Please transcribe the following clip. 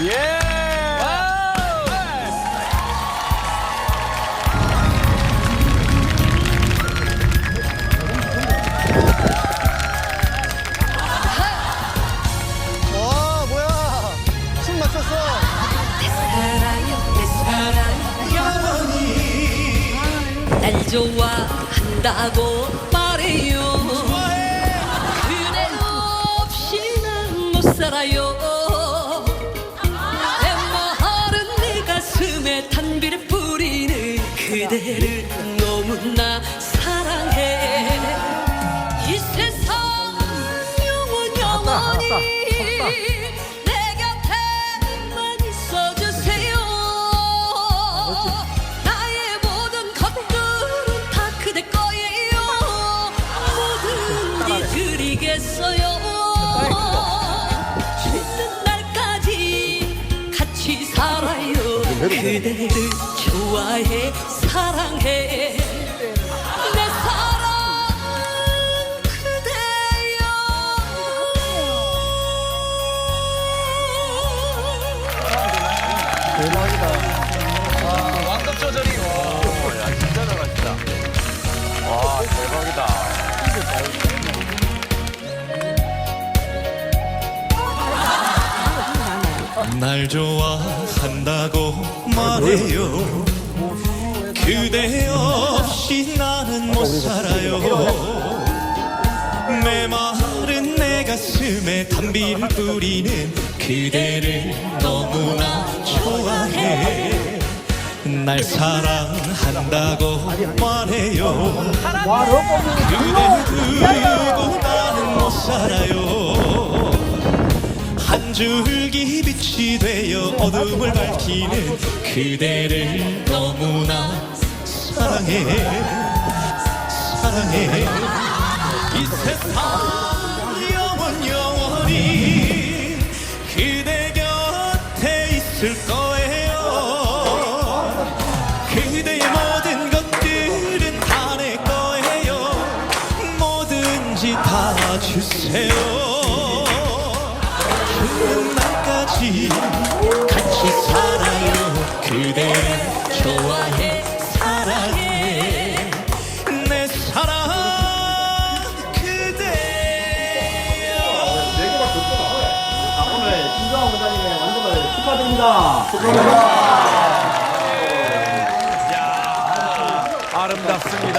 예. 와 뭐야. 춤 맞췄어. 사랑요 내 사랑 날 좋아한다고 말해요. 그대 없이 난 못 살아요 그대를 너무나 사랑해. 이 세상 영원 영원히 내 곁에만 있어주세요. 나의 모든 것들은 다 그대 거예요. 뭐든지 드리겠어요 그대를 좋아해 사랑해. 내 사랑 그대여. 완급 조절이. 날 좋아한다고 말해요. 그대 없이 나는 못 살아요. 메마른 내 가슴에 단비를 뿌리는 그대를 너무나 좋아해. 날 사랑한다고 말해요. 그대 두고 나는 못 살아요. 한 줄기 빛이 되어 어둠을 밝히는 그대를 너무나 사랑해. 사랑해. 이 세상 영원 영원히 그대 곁에 있을 거예요. 그대의 모든 것들은 다 내 거예요. 뭐든지 다 주세요 같이 같이 살아요 그대 좋아해 사랑해 내 사랑 그대여 아, 오늘 신정환 부장님의 완성을 축하드립니다. 축하드립니다. 아름답습니다